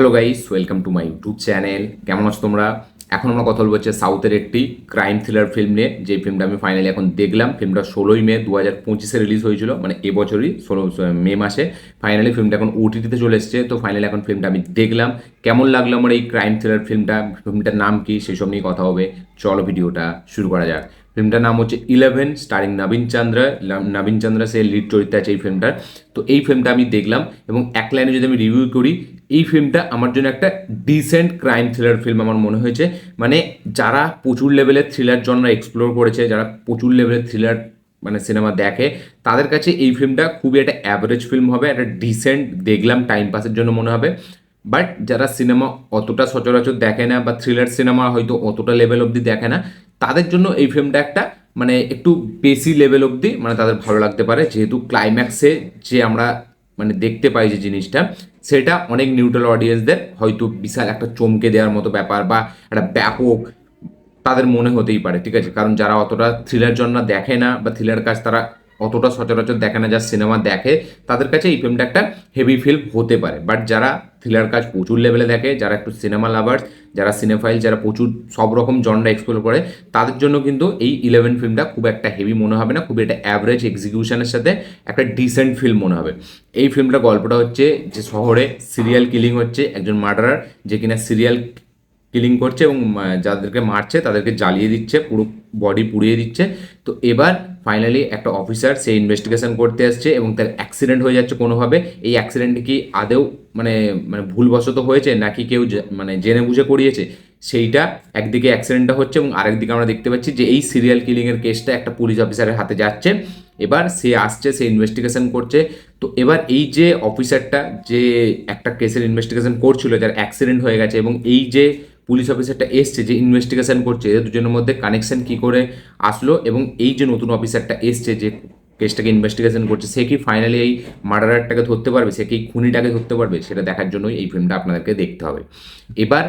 Hello guys welcome to my YouTube channel কেমন আছো তোমরা? এখন আমরা কথা বলব হচ্ছে সাউথের একটি ক্রাইম থ্রিলার ফিল্ম নিয়ে। যে ফিল্মটা আমি ফাইনালি এখন দেখলাম ফিল্মটা ষোলোই মে দু হাজার পঁচিশে রিলিজ হয়েছিল। মানে এবছরই, ষোলো মে মাসে। ফাইনালি ফিল্মটা এখন ওটিটিতে চলে এসেছে। তো ফাইনালি এখন ফিল্মটা আমি দেখলাম। কেমন লাগল আমার এই ক্রাইম থ্রিলার ফিল্মটা ফিল্মটার নাম কি? সেসব নিয়ে কথা হবে। চলো ভিডিওটা শুরু করা যাক। ফিল্মটার নাম হচ্ছে ইলেভেন স্টারিং নবীন চন্দ্র নবীন চন্দ্র সে লিড চরিত্র আছে এই ফিল্মটার তো এই ফিল্মটা আমি দেখলাম এবং এক লাইনে যদি আমি রিভিউ করি এই ফিল্মটা আমার জন্য একটা ডিসেন্ট ক্রাইম থ্রিলার ফিল্ম আমার মনে হয়েছে। মানে যারা প্রচুর লেভেলের থ্রিলার জন্য এক্সপ্লোর করেছে, যারা প্রচুর লেভেলের থ্রিলার মানে সিনেমা দেখে, তাদের কাছে এই ফিল্মটা খুবই একটা অ্যাভারেজ ফিল্ম হবে, একটা ডিসেন্ট দেখলাম টাইম পাসের জন্য মনে হবে। বাট যারা সিনেমা অতটা সচরাচর দেখে না বা থ্রিলার সিনেমা হয়তো অতটা লেভেল অবধি দেখে না, তাদের জন্য এই ফিল্মটা একটা মানে একটু বেশি লেভেল অবধি মানে তাদের ভালো লাগতে পারে। যেহেতু ক্লাইম্যাক্সে যে আমরা মানে দেখতে পাই যে জিনিসটা সেটা অনেক নিউট্রাল অডিয়েন্সদের হয়তো বিশাল একটা চমকে দেওয়ার মতো ব্যাপার বা একটা ব্যাপক তাদের মনে হতেই পারে, ঠিক আছে? কারণ যারা অতটা থ্রিলার জন্য দেখে না বা থ্রিলার কাজ তারা অতটা সচরাচর দেখে না যা সিনেমা দেখে, তাদের কাছে এই ফিল্মটা একটা হেভি ফিল্ম হতে পারে। বাট যারা থ্রিলার কাজ প্রচুর লেভেলে দেখে, যারা একটু সিনেমা লাভার্স যারা সিনেফাইল যারা প্রচুর সব রকম জনরা এক্সপ্লোর করে, তাদের জন্য কিন্তু এই ইলেভেন ফিল্মটা খুব একটা হেভি মনে হবে না, খুব একটা অ্যাভারেজ এক্সিকিউশনের সাথে একটা ডিসেন্ট ফিল্ম মনে হবে। এই ফিল্মটা গল্পটা হচ্ছে যে শহরে সিরিয়াল কিলিং হচ্ছে, একজন মার্ডারার যে কিনা সিরিয়াল কিলিং করছে এবং যাদেরকে মারছে তাদেরকে জ্বালিয়ে দিচ্ছে, পুরো বডি পুড়িয়ে দিচ্ছে। তো এবার ফাইনালি একটা অফিসার সে ইনভেস্টিগেশন করতে আসছে এবং তার অ্যাক্সিডেন্ট হয়ে যাচ্ছে কোনোভাবে। এই অ্যাক্সিডেন্টটি কি আদেও মানে মানে ভুলবশত হয়েছে নাকি কেউ মানে জেনে বুঝে করিয়েছে? সেইটা একদিকে অ্যাক্সিডেন্টটা হচ্ছে এবং আরেকদিকে আমরা দেখতে পাচ্ছি যে এই সিরিয়াল কিলিংয়ের কেসটা একটা পুলিশ অফিসারের হাতে যাচ্ছে। এবার সে আসছে, সে ইনভেস্টিগেশন করছে। তো এবার এই যে অফিসারটা যে একটা কেসের ইনভেস্টিগেশন করছিল, যার অ্যাক্সিডেন্ট হয়ে গেছে এবং এই যে পুলিশ অফিসারটা এসছে যে ইনভেস্টিগেশন করছে এদের দুজনের মধ্যে কানেকশন কী করে আসলো এবং এই যে নতুন অফিসারটা এসছে যে কেসটাকে ইনভেস্টিগেশন করছে, সে কি ফাইনালি এই মার্ডারারটাকে ধরতে পারবে? সে কি খুনিটাকে ধরতে পারবে? সেটা দেখার জন্যই এই ফিল্মটা আপনাদেরকে দেখতে হবে। এবার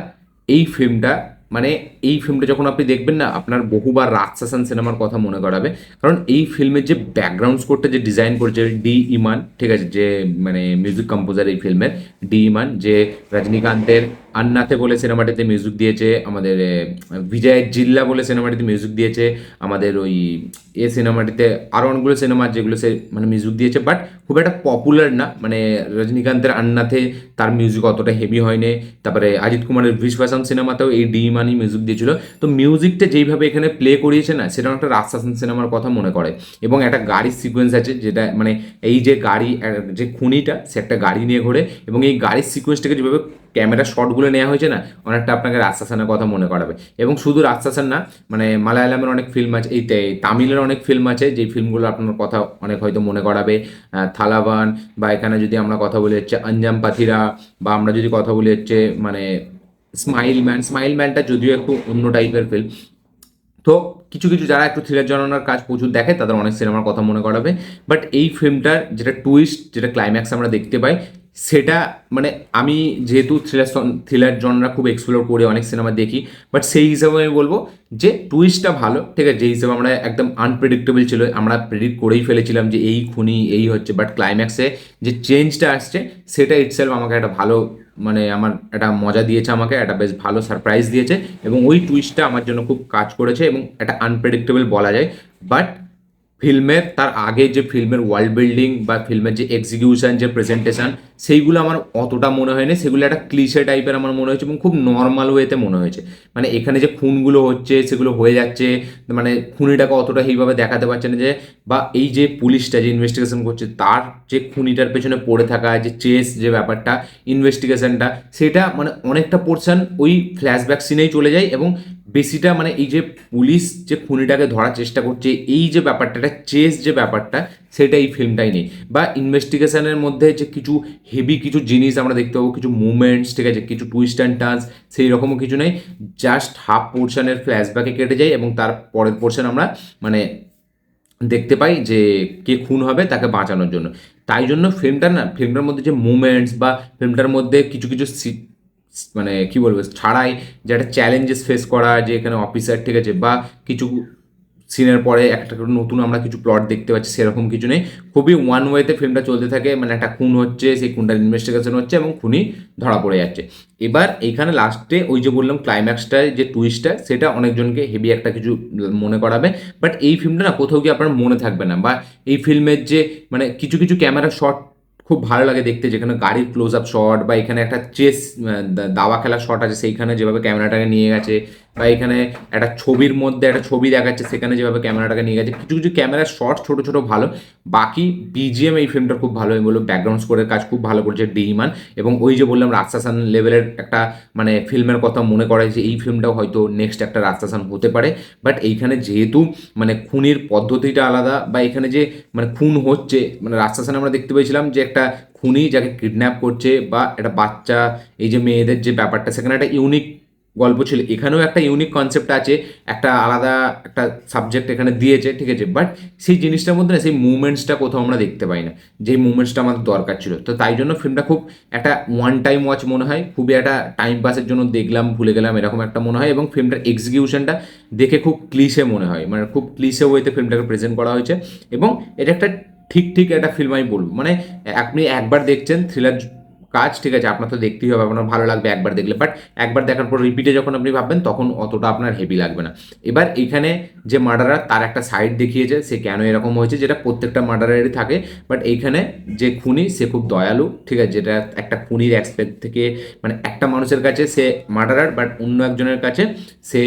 এই ফিল্মটা মানে এই ফিল্মটা যখন আপনি দেখবেন না, আপনার বহুবার রাজশাসন সিনেমার কথা মনে করাবে। কারণ এই ফিল্মের যে ব্যাকগ্রাউন্ড স্কোরটা যে ডিজাইন করেছে ডি ইমান, ঠিক আছে, যে মানে মিউজিক কম্পোজার এই ফিল্মের ডি ইমান, যে রজনীকান্তের আন্নাতে বলে সিনেমাটিতে মিউজিক দিয়েছে, আমাদের বিজয় জিল্লা বলে সিনেমাটিতে মিউজিক দিয়েছে, আমাদের ওই, এ সিনেমাটিতে আরও অনেকগুলো সিনেমা যেগুলো সে মানে মিউজিক দিয়েছে বাট খুব একটা পপুলার না। মানে রজনীকান্তের আন্নাতে তার মিউজিক অতটা হেভি হয়নি। তারপরে অজিত কুমারের বিশ্বাসন সিনেমাতেও এই ডি মানি মিউজিক দিয়েছিল। তো মিউজিকটা যেইভাবে এখানে প্লে করিয়েছে না, সেটা একটা রাজশাসন সিনেমার কথা মনে করে। এবং একটা গাড়ির সিকোয়েন্স আছে যেটা মানে এই যে গাড়ি যে খুনিটা, সে একটা গাড়ি নিয়ে ঘোরে। এবং এই গাড়ির সিকোয়েন্সটাকে যেভাবে ক্যামেরা শটগুলো নেওয়া হয়েছে না, অনেকটা আপনাকে রাজশাসনের কথা মনে করাবে। এবং শুধু রাজশাসন না মানে মালায়ালামের অনেক ফিল্ম আছে, এই তামিলের অনেক ফিল্ম আছে যেই ফিল্মগুলো আপনার কথা অনেক হয়তো মনে করাবে। থালাবান, বা এখানে যদি আমরা কথা বলি হচ্ছে আঞ্জাম পাথিরা, বা আমরা যদি কথা বলি হচ্ছে মানে স্মাইল ম্যান, স্মাইল ম্যানটা যদিও একটু অন্য টাইপের ফিল্ম তো কিছু কিছু যারা একটু থ্রিলার জননার কাজ প্রচুর দেখে, তাদের অনেক সিনেমার কথা মনে করাবে। বাট এই ফিল্মটার যেটা টুইস্ট যেটা ক্লাইম্যাক্স আমরা দেখতে পাই সেটা মানে আমি যেহেতু থ্রিলার থ্রিলার জনরা খুব এক্সপ্লোর করে অনেক সিনেমা দেখি বাট সেই হিসাবে আমি বলব যে টুইস্টটা ভালো, ঠিক আছে? যে হিসাবে আমরা একদম আনপ্রেডিক্টেবল ছিল, আমরা প্রেডিক্ট করেই ফেলেছিলাম যে এই খুনি, এই হচ্ছে বাট ক্লাইম্যাক্সে যে চেঞ্জটা আসছে, সেটা ইটসেলফ আমাকে একটা ভালো মানে আমার একটা মজা দিয়েছে আমাকে, একটা বেশ ভালো সারপ্রাইজ দিয়েছে, এবং ওই টুইস্টটা আমার জন্য খুব কাজ করেছে এবং একটা আনপ্রেডিক্টেবল বলা যায় বাট ফিল্মের, তার আগে যে ফিল্মের ওয়ার্ল্ড বিল্ডিং বা ফিল্মের যে এক্সিকিউশন যে প্রেজেন্টেশন সেইগুলো আমার অতটা মনে হয়নি। সেগুলো একটা ক্লিশে টাইপের আমার মনে হয়েছে এবং খুব নর্মাল ওয়েতে মনে হয়েছে। মানে এখানে যে খুনগুলো হচ্ছে, সেগুলো হয়ে যাচ্ছে মানে খুনিটাকে অতটা সেইভাবে দেখাতে পারছে না যে, বা এই যে পুলিশটা যে ইনভেস্টিগেশন করছে, তার যে খুনিটার পেছনে পড়ে থাকা, যে চেস যে ব্যাপারটা ইনভেস্টিগেশনটা সেটা মানে অনেকটা পোর্শন ওই ফ্ল্যাশব্যাক সিনেই চলে যায় এবং বেশিটা মানে এই যে পুলিশ যে খুনিটাকে ধরার চেষ্টা করছে, এই যে ব্যাপারটা একটা চেস যে ব্যাপারটা, সেটা এই ফিল্মটাই নেই। বা ইনভেস্টিগেশনের মধ্যে যে কিছু হেভি কিছু জিনিস আমরা দেখতে পাবো, কিছু মুভমেন্টস ঠিক আছে, কিছু টুইস্ট অ্যান্ড টার্নস সেই রকমও কিছু নেই। জাস্ট হাফ পোর্শনের ফ্ল্যাশব্যাকে কেটে যায় এবং তার পরের পোর্শন আমরা মানে দেখতে পাই যে কে খুন হবে তাকে বাঁচানোর জন্য। তাই জন্য ফিল্মটার না ফিল্মটার মধ্যে যে মুভমেন্টস বা ফিল্মটার মধ্যে কিছু কিছু মানে কি বলব, ছাড়াই যে একটা চ্যালেঞ্জেস ফেস করা, যে এখানে অফিসার ঠিক আছে, বা কিছু সিনের পরে একটা নতুন আমরা কিছু প্লট দেখতে পাচ্ছি, সেরকম কিছু নেই। খুবই ওয়ান ওয়েতে ফিল্মটা চলতে থাকে মানে একটা খুন হচ্ছে, সেই খুনটার ইনভেস্টিগেশন হচ্ছে এবং খুনি ধরা পড়ে যাচ্ছে। এবার এইখানে লাস্টে ওই যে বললাম ক্লাইম্যাক্সটায় যে টুইস্টটা সেটা অনেকজনকে হেভি একটা কিছু মনে করাবে। বাট এই ফিল্মটা না কোথাও গিয়ে আপনার মনে থাকবে না, বা এই ফিল্মের যে মানে কিছু কিছু ক্যামেরা শট খুব ভালো লাগে দেখতে, যেখানে গাড়ির ক্লোজ আপ শট বা এখানে একটা চেস দাবা খেলার শট আছে, সেইখানে যেভাবে ক্যামেরাটাকে নিয়ে গেছে বা এখানে একটা ছবির মধ্যে একটা ছবি দেখাচ্ছে, সেখানে যেভাবে ক্যামেরাটাকে নিয়ে গেছে। কিছু কিছু ক্যামেরার শর্ট ছোট ছোট, ভালো। বাকি বিজিএম এই ফিল্মটা খুব ভালো। আমি বলব ব্যাকগ্রাউন্ড স্কোরের কাজ খুব ভালো করেছে ডিমান এবং ওই যে বললাম রাস্তাসান লেভেলের একটা মানে ফিল্মের কথা মনে করে যে এই ফিল্মটাও হয়তো নেক্সট একটা রাস্তাসান হতে পারে। বাট এইখানে যেহেতু মানে খুনের পদ্ধতিটা আলাদা বা এখানে যে মানে খুন হচ্ছে মানে রাস্তাসান আমরা দেখতে পেয়েছিলাম যে একটা খুনি যাকে কিডন্যাপ করছে বা একটা বাচ্চা, এই যে মেয়েদের যে ব্যাপারটা, সেখানে একটা ইউনিক গল্প ছিল। এখানেও একটা ইউনিক কনসেপ্ট আছে, একটা আলাদা একটা সাবজেক্ট এখানে দিয়েছে, ঠিক আছে? বাট সেই জিনিসটার মধ্যে না, সেই মুভমেন্টসটা কোথাও আমরা দেখতে পাই না। যেই মুভমেন্টসটা আমাদের দরকার ছিল। তো তাই জন্য ফিল্মটা খুব একটা ওয়ান টাইম ওয়াচ মনে হয়, খুবই একটা টাইম পাসের জন্য দেখলাম, ভুলে গেলাম, এরকম একটা মনে হয় এবং ফিল্মটার এক্সিকিউশনটা দেখে খুব ক্লিশে মনে হয়। মানে খুব ক্লিশে ওয়েতে ফিল্মটাকে প্রেজেন্ট করা হয়েছে এবং এটা একটা ঠিক ঠিক একটা ফিল্ম আমি বলব। মানে আপনি একবার দেখছেন থ্রিলার কাজ, ঠিক আছে, আপনার তো দেখতেই হবে, আপনার ভালো লাগবে একবার দেখলে বাট একবার দেখার পর রিপিটে যখন আপনি ভাববেন, তখন অতটা আপনার হেভি লাগবে না। এবার এখানে যে মার্ডারার তার একটা সাইড দেখিয়েছে, সে কেন এরকম হয়েছে, যেটা প্রত্যেকটা মার্ডারারই থাকে বাট এইখানে যে খুনি, সে খুব দয়ালু, ঠিক আছে, যেটা একটা খুনির অ্যাসপেক্ট থেকে মানে একটা মানুষের কাছে সে মার্ডারার বাট অন্য একজনের কাছে সে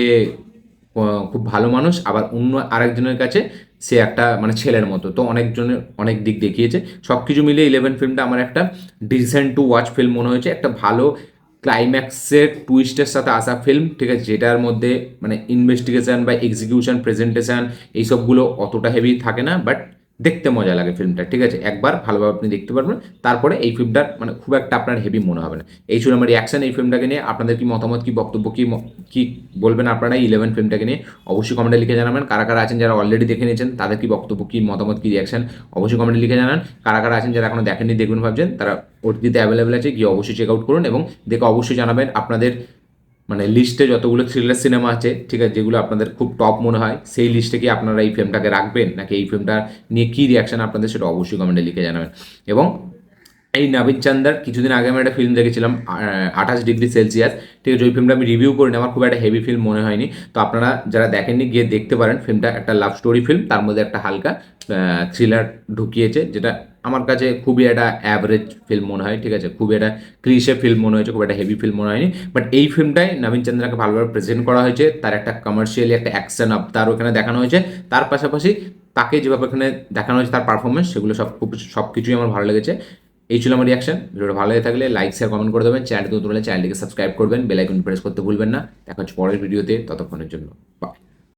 খুব ভালো মানুষ, আবার অন্য আরেকজনের কাছে সে একটা মানে ছেলের মতো। তো অনেকজনের অনেক দিক দেখিয়েছে। সব কিছু মিলিয়ে ইলেভেন ফিল্মটা আমার একটা ডিসেন্ট টু ওয়াচ ফিল্ম মনে হয়েছে। একটা ভালো ক্লাইম্যাক্সের টুইস্টের সাথে আসা ফিল্ম ঠিক আছে? যেটার মধ্যে মানে ইনভেস্টিগেশন বা এক্সিকিউশন প্রেজেন্টেশন এইসবগুলো অতটা হেভি থাকে না বাট দেখতে মজা লাগে ফিল্মটা, ঠিক আছে? একবার ভালোভাবে আপনি দেখতে পারবেন, তারপরে এই ফিল্মটার মানে খুব একটা আপনার হেভি মনে হবে না। এই ছিল আমার রিয়াকশন এই ফিল্মটাকে নিয়ে আপনাদের কি মতামত, কি বক্তব্য, কি কি বলবেন আপনারা ইলেভেন ফিল্মটাকে নিয়ে? অবশ্যই কমেন্টে লিখে জানাবেন। কারা কারা আছেন যারা অলরেডি দেখে নিয়েছেন, তাদের কি বক্তব্য, কি মতামত, কি রিয়াকশন অবশ্যই কমেন্টে লিখে জানান। কারা কারা আছেন যারা এখনও দেখেননি, দেখবেন, ভাবছেন, তারা ওটিতে অ্যাভেলেবেল আছে, গিয়ে অবশ্যই চেক আউট করুন এবং দেখে অবশ্যই জানাবেন আপনাদের মানে লিস্টে যতগুলো থ্রিলার সিনেমা আছে, ঠিক আছে, যেগুলো আপনাদের খুব টপ মনে হয়, সেই লিস্টে কি আপনারা এই ফিল্মটাকে রাখবেন? নাকি এই ফিল্মটা নিয়ে কী রিয়াকশন আপনাদের সেটা অবশ্যই কমেন্টে লিখে জানাবেন। এবং এই নবীন চান্দার কিছুদিন আগে আমি একটা ফিল্ম দেখেছিলাম আঠাশ ডিগ্রি সেলসিয়াস, ঠিক আছে, ওই ফিল্মটা আমি রিভিউ করিনি, আমার খুব একটা হেভি ফিল্ম মনে হয়নি। তো আপনারা যারা দেখেননি, গিয়ে দেখতে পারেন ফিল্মটা একটা লাভ স্টোরি ফিল্ম তার মধ্যে একটা হালকা থ্রিলার ঢুকিয়েছে, যেটা আমার কাছে খুবই একটা অ্যাভারেজ ফিল্ম মনে হয়, ঠিক আছে? খুবই একটা ক্রিসে ফিল্ম মনে হয়েছে, খুব একটা হেভি ফিল্ম মনে হয়নি। বাট এই ফিল্মটাই নবীন চন্দ্রাকে ভালোভাবে প্রেজেন্ট করা হয়েছে, তার একটা কমার্শিয়ালি একটা অ্যাকশন আপ তার ওখানে দেখানো হয়েছে। তার পাশাপাশি তাকে যেভাবে এখানে দেখানো হয়েছে, তার পারফরমেন্স সেগুলো সব খুব সব কিছুই আমার ভালো লেগেছে। এই ছিল আমার রিয়াকশন ভিডিওটা ভালো লেগে থাকলে লাইক শেয়ার কমেন্ট করে দেবেন। চ্যানেলটি নতুন হলে চ্যানেলটিকে সাবস্ক্রাইব করবেন। বেলাইকন প্রেস করতে ভুলবেন না। দেখা হচ্ছে পরের ভিডিওতে, ততক্ষণের জন্য। বাই